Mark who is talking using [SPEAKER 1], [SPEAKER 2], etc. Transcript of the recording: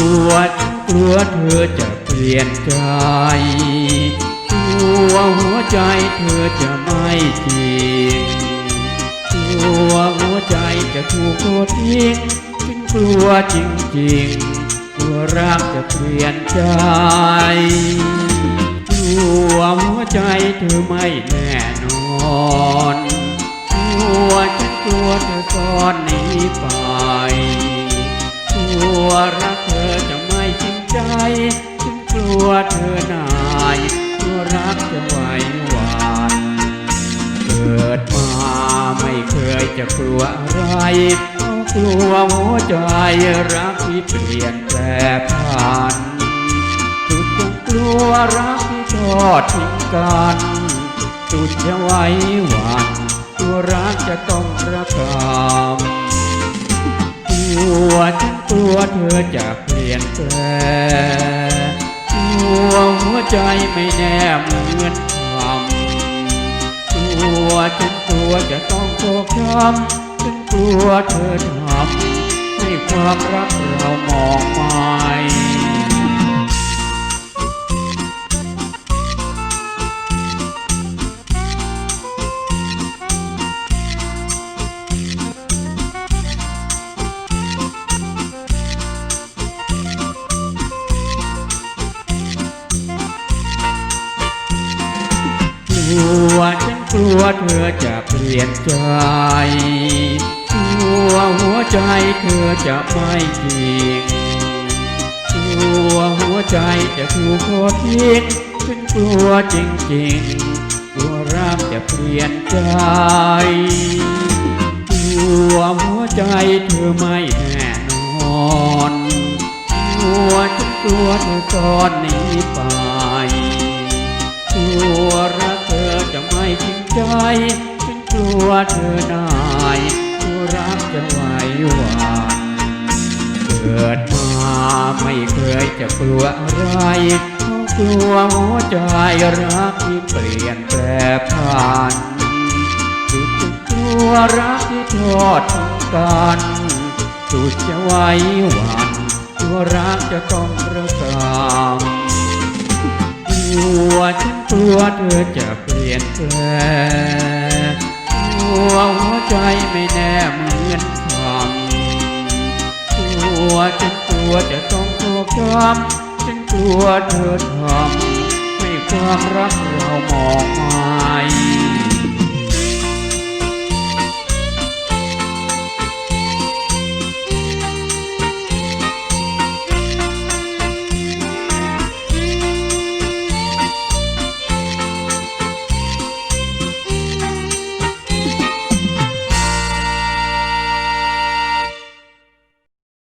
[SPEAKER 1] ลัวกลัวเธอจะเปลี่ยนใจกลัวหัวใจเธอจะไม่จริงกลัวหัวใจจะถูกโกดทิ้งฉันกลัวจริงๆกลัวรักจะเปลี่ยนใจกลัวหัวใจเธอไม่แน่นอน อจะไม่จริงใจฉันกลัวเธอนายกลัวรักจะไหวหวานเกิดมาไม่เคยจะกลัวอะไรกลัวหัวใจรักที่เปลี่ยนแปลผ่านสุดจงกลัวรักที่ทอดทิ้งกันสุดจะไว้หวันตัวรักจะต้องระกำกลัวฉัน กลัวเธอจะเปลี่ยนแปลงกลัวหัวใจไม่แน่เหมือนคำกลัวฉันกลัวจะต้องโกช้ำฉันกลัวเธอทำให้ความรักเรามองไม่ ลัวฉันกลัวเธอจะเปลี่ยนใจ กลัวหัวใจเธอจะไม่จริง กลัวหัวใจจะถูกโคตรทิ้งฉันกลัวจริงๆ กลัวรักจะเปลี่ยนใจ กลัวหัวใจเธอไม่แน่นอนกลัวฉันกลัวเธอซ่อนหนีไป กลัว ใจฉันกลัวเธอนายกลัวรักจะไหวหวานเกิดมาไม่เคยจะกลัวอะไรกลัวหัวใจรักที่เปลี่ยนแปลผ่านสุดกลัวรักที่ทอดทิ้งกันสุดจะไหวหวันกลัวรักจะต้องระกำก ลัวฉันกลัวเธอจะเปลี่ยนแปลงกลัวหัวใจไม่แน่เหมือนคำกลัวฉันกลัวจะต้องโกช้ำฉันกลัวเธอทำให้ความรักเรามองหาย